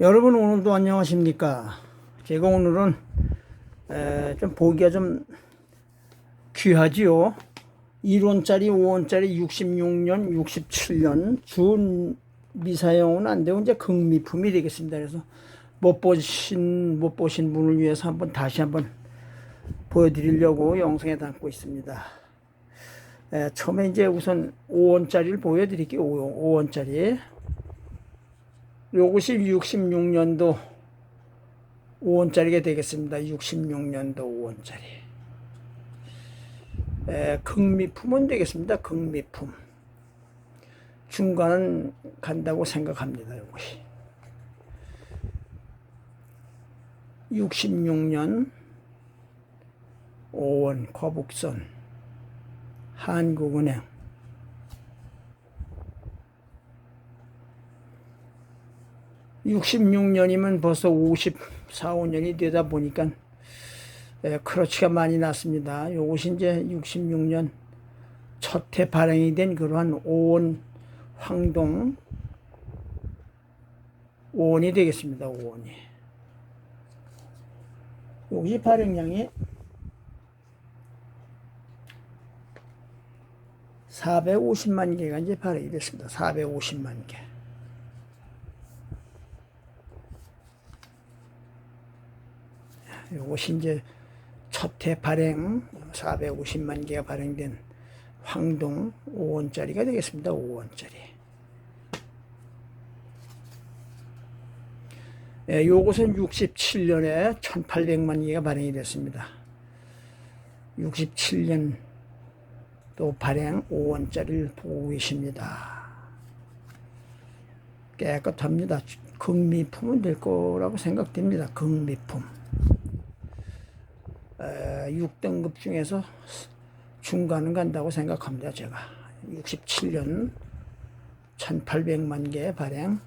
여러분 오늘도 안녕하십니까? 제가 오늘은 에, 좀 보기가 좀 귀하지요. 1원짜리, 5원짜리 66년, 67년 준 미사용은 안 되고 이제 극미품이 되겠습니다. 그래서 못 보신 못 보신 분을 위해서 한번 다시 한번 보여드리려고 영상에 담고 있습니다. 에, 처음에 이제 우선 5원짜리를 보여드릴게요. 5, 5원짜리. 요것이 66년도 5원짜리가 되겠습니다. 66년도 5원짜리. 에, 극미품은 되겠습니다. 극미품. 중간은 간다고 생각합니다. 이것이. 66년 5원 거북선 한국은행 육십육 년이면 벌써 오십사, 오 년이 되다 보니까 에, 크러치가 많이 났습니다. 요것이 이제 육십육 년 첫 해 발행이 된 그러한 오원 황동 오원이 되겠습니다. 오원이. 여기 발행량이 450만 개가 이제 발행이 됐습니다. 450만 개. 요것이 이제 첫해 발행 450만 개가 발행된 황동 5원짜리가 되겠습니다. 5원짜리. 예, 요것은 67년에 1800만 개가 발행이 됐습니다. 67년 또 발행 5원짜리를 보고 계십니다. 깨끗합니다. 극미품은 될 거라고 생각됩니다. 극미품. 6등급 중에서 중간은 간다고 생각합니다. 제가 67년 1800만 개 발행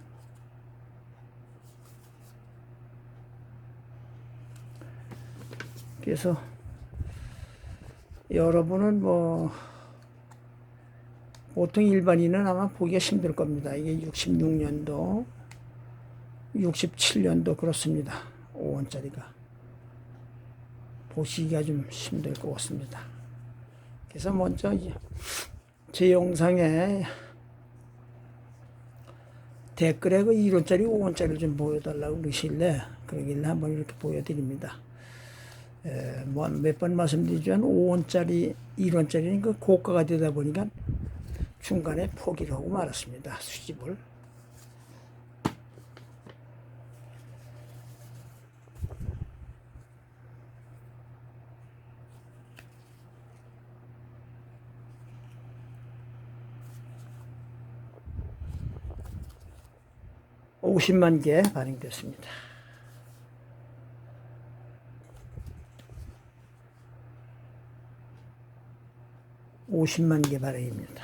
그래서 여러분은 뭐 보통 일반인은 아마 보기가 힘들 겁니다. 이게 66년도 67년도 그렇습니다. 5원짜리가 보시기가 좀 힘들 것 같습니다. 그래서 먼저 제 영상에 댓글에 그 1원짜리, 5원짜리를 좀 보여달라고 그러실래? 그러길래 한번 이렇게 보여드립니다. 뭐 몇번 말씀드리지만 5원짜리, 1원짜리는 그 고가가 되다 보니까 중간에 포기를 하고 말았습니다. 수집을. (50만 개) 발행됐습니다. 50만 개 발행입니다.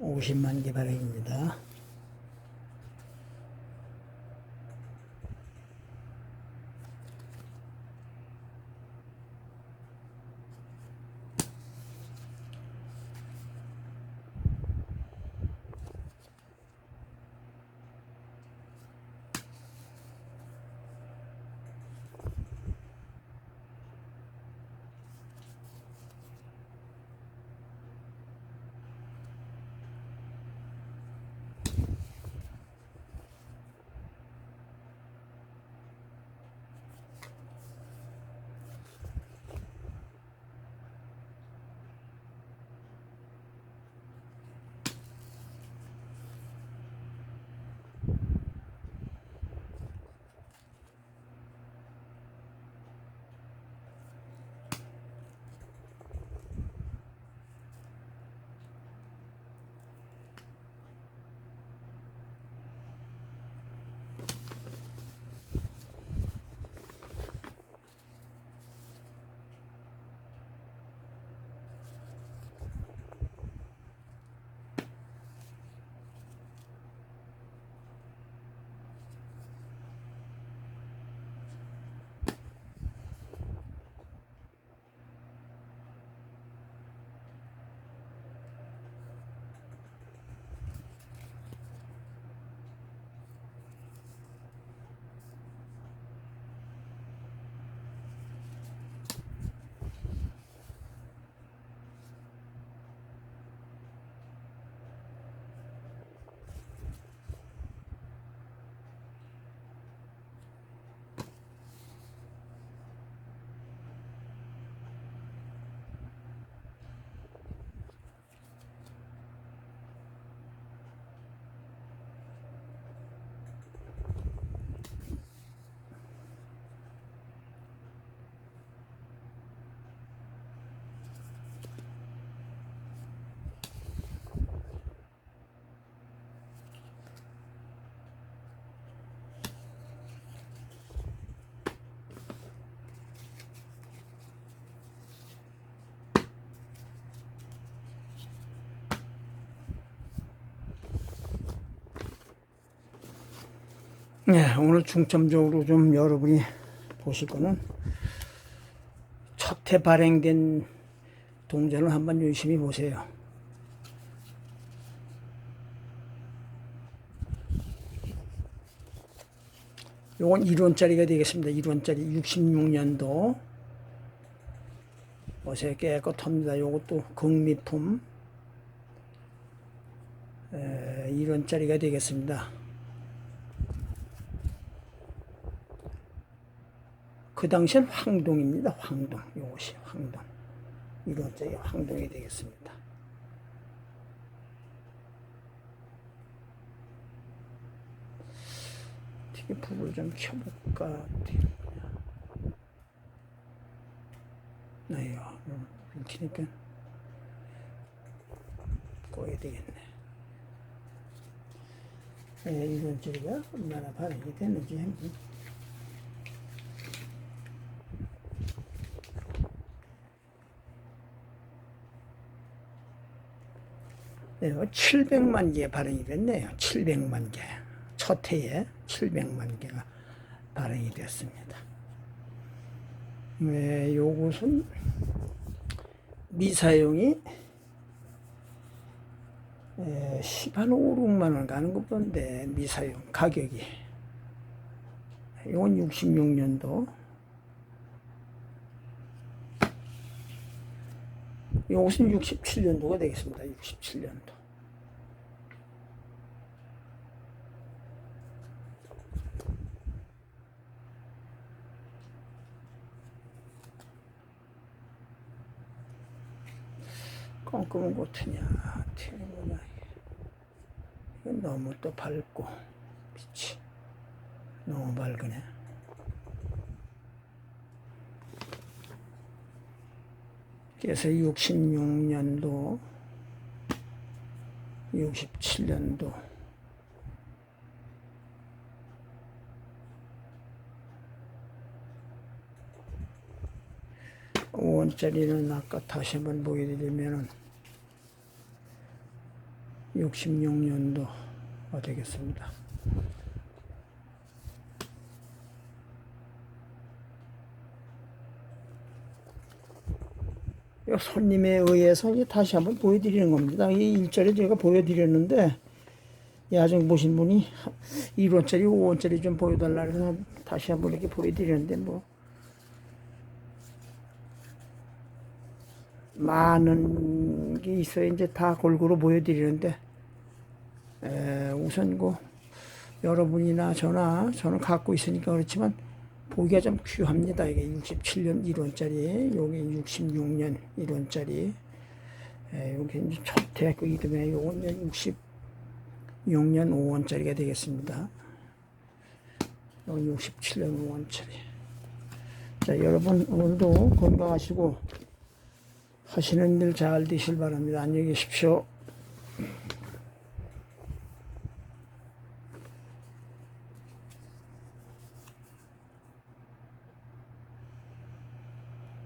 (50만 개 발행입니다. 네, 오늘 중점적으로 좀 여러분이 보실 거는 첫 해 발행된 동전을 한번 유심히 보세요. 요건 1원짜리가 되겠습니다. 1원짜리 66년도 어세 깨끗합니다. 요것도 극미품 에, 1원짜리가 되겠습니다. 그 당시엔 황동입니다. 황동. 요것이 황동. 1원짜리 황동이 되겠습니다. 어떻게 불을 좀 켜볼까? 불 켜니까 꺼야 되겠네. 에, 1원짜리가 얼마나 발행이 됐는지 한번 700만 개 발행이 됐네요. 700만 개. 첫 해에 700만 개가 발행이 됐습니다. 네, 요것은 미사용이 에, 10한 5, 6만 원 가는 것 본데 미사용 가격이 이건 66년도 이것은 67년도가 되겠습니다. 67년도. 꼼꼼한 곳이냐, 튀는구나. 이건 너무 또 밝고, 빛이 너무 밝으네. 그래서 66년도, 67년도, 오원짜리는 아까 다시 한번 보여드리면은 66년도가 되겠습니다. 손님에 의해서 이제 다시 한번 보여드리는 겁니다. 이 일자리 제가 보여드렸는데 야정 보신 분이 1원짜리, 5원짜리 좀 보여달라 그래서 다시 한번 이렇게 보여드리는데 뭐. 많은 게 있어야 이제 다 골고루 보여드리는데. 에, 우선 그 여러분이나 저나 저는 갖고 있으니까 그렇지만 보기가 좀 귀합니다. 이게 67년 1원짜리, 여기 66년 1원짜리, 에, 여기 이제 초대학교 이름에 요건 66년 5원짜리가 되겠습니다. 요건 67년 5원짜리. 자, 여러분 오늘도 건강하시고 하시는 일 잘 되실 바랍니다. 안녕히 계십시오.